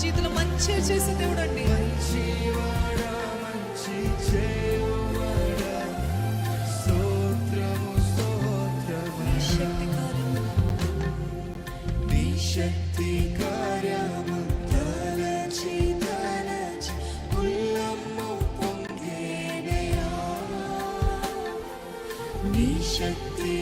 జీవితంలో మంచి చేసే దేవుడు అండి మంచివాడా మంచి శక్తి కార్యము తలచి తలచి ఉల్లము పొంగేనయా నీ శక్తి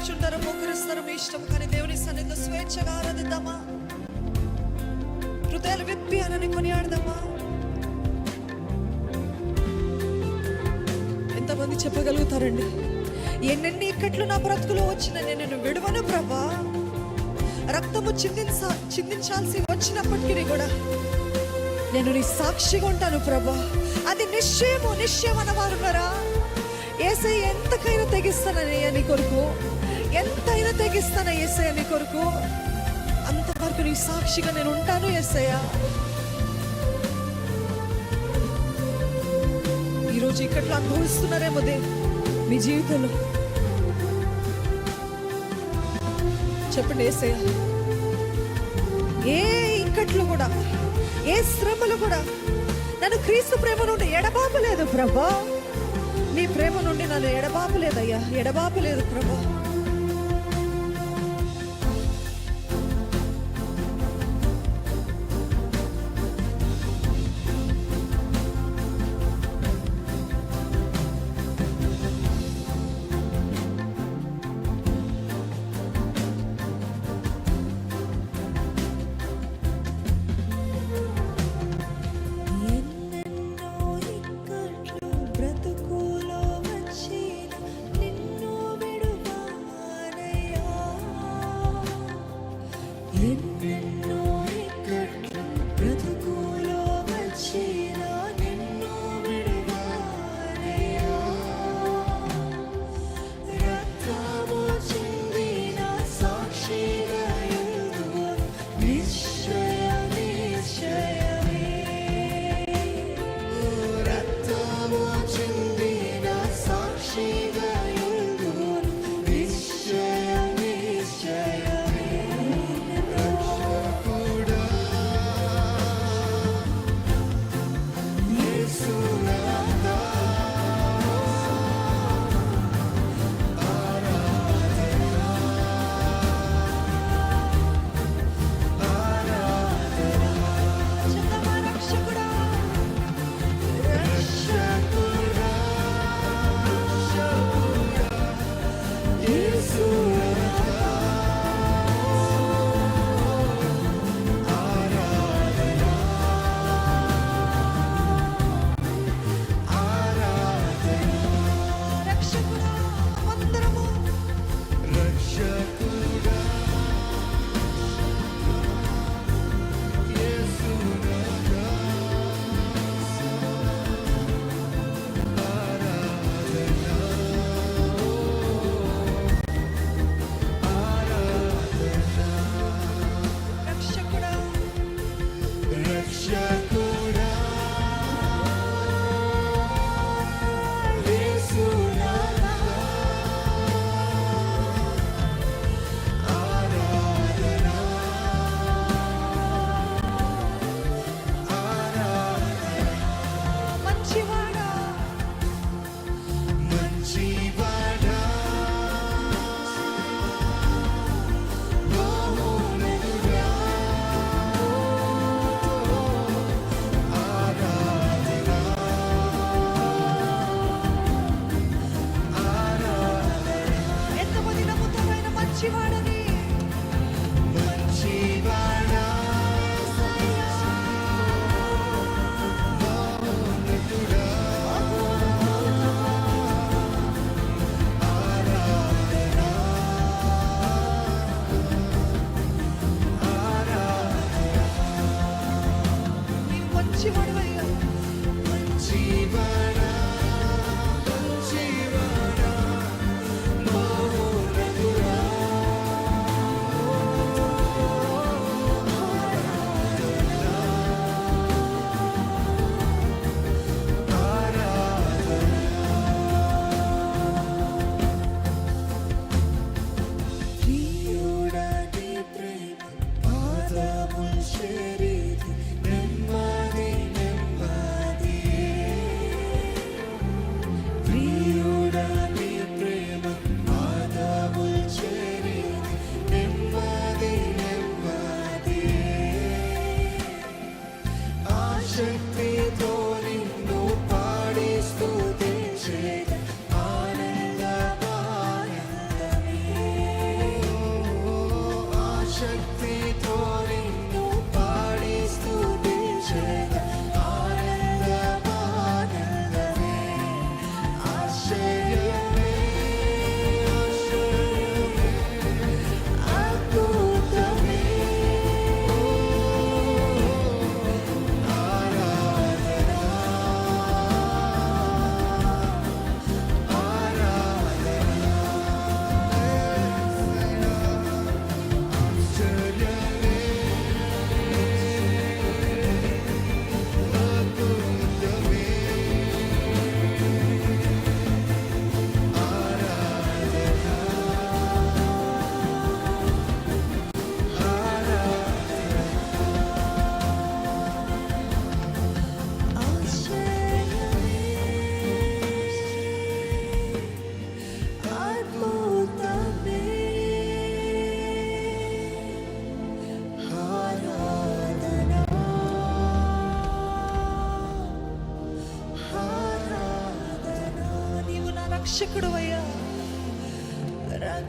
కూర్చుంటారు మోకరిస్తారు మీ ఇష్టం కానీ దేవుని సన్నిధిలో స్వేచ్ఛగా ఆరాధిద్దామా? హృదయాలు విప్పి అనని కొనియాడదామా? ఎంతమంది చెప్పగలుగుతారండి? ఎన్నెన్ని ఇక్కట్లు నా బ్రతుకులో వచ్చిన నేను నిన్ను విడువను ప్రభా. రక్తము చిందించా చిందించాల్సి వచ్చినప్పటికీ కూడా నేను నీ సాక్షిగా ఉంటాను ప్రభా. అది నిశ్చయము నిశ్చయం అన్నవారున్నారా ఏసై ఎంతకైనా తెగిస్తానని నీ కొరకు. ఎంతైనా తెగిస్తాన ఏసయ్య నీ కొరకు అంతవరకు నీ సాక్షిగా నేను ఉంటాను ఏసయ్య ఈరోజు ఇక్కట్లో అనుభవిస్తున్నారేమో దే మీ జీవితంలో చెప్పండి ఏసయ్య ఏ ఇక్కట్లు కూడా ఏ శ్రమలు కూడా నన్ను క్రీస్తు ప్రేమ నుండి ఎడబాపలేదు ప్రభా నీ ప్రేమ నుండి నన్ను ఎడబాపలేదయ్యా ఎడబాపలేదు ప్రభా రక్షకుడు అయ్యా.